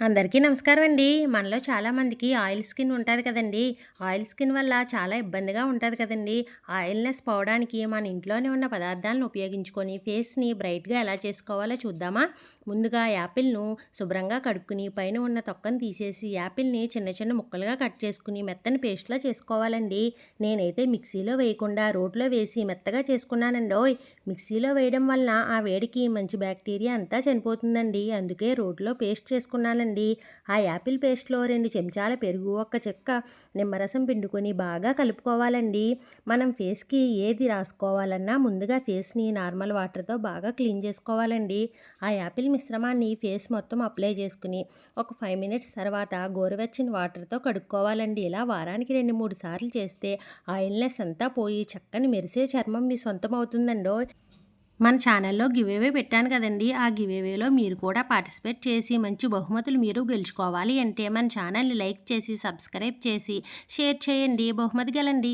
అందరికీ నమస్కారం అండి మనలో చాలామందికి ఆయిల్ స్కిన్ ఉంటుంది కదండి. ఆయిల్ స్కిన్ వల్ల చాలా ఇబ్బందిగా ఉంటుంది కదండి. ఆయిల్నెస్ పోవడానికి మన ఇంట్లోనే ఉన్న పదార్థాలను ఉపయోగించుకొని ఫేస్ని బ్రైట్గా ఎలా చేసుకోవాలో చూద్దామా? ముందుగా యాపిల్ను శుభ్రంగా కడుక్కుని పైన ఉన్న తొక్కను తీసేసి యాపిల్ని చిన్న చిన్న ముక్కలుగా కట్ చేసుకుని మెత్తని పేస్ట్లా చేసుకోవాలండి. నేనైతే మిక్సీలో వేయకుండా రోట్లో వేసి మెత్తగా చేసుకున్నానండి. ఓయ్! మిక్సీలో వేయడం వలన ఆ వేడికి మంచి బ్యాక్టీరియా అంతా చనిపోతుందండి. అందుకే రోట్లో పేస్ట్ చేసుకున్నానండి. ఆ యాపిల్ పేస్ట్లో రెండు చెంచాల పెరుగు ఒక్క చెక్క నిమ్మరసం పిండుకొని బాగా కలుపుకోవాలండి. మనం ఫేస్కి ఏది రాసుకోవాలన్నా ముందుగా ఫేస్ని నార్మల్ వాటర్తో బాగా క్లీన్ చేసుకోవాలండి. ఆ యాపిల్ మిశ్రమాన్ని ఫేస్ మొత్తం అప్లై చేసుకుని ఒక ఫైవ్ మినిట్స్ తర్వాత గోరువెచ్చని వాటర్తో కడుక్కోవాలండి. ఇలా వారానికి రెండు మూడు సార్లు చేస్తే ఆయిల్నెస్ అంతా పోయి చక్కని మెరిసే చర్మం మీ సొంతం అవుతుందండో మన ఛానల్లో గివేవే పెట్టాను కదండి. ఆ గివేవేలో మీరు కూడా పార్టిసిపేట్ చేసి మంచి బహుమతులు మీరు గెలుచుకోవాలి అంటే మన ఛానల్ని లైక్ చేసి సబ్స్క్రైబ్ చేసి షేర్ చేయండి. బహుమతి గెలండి.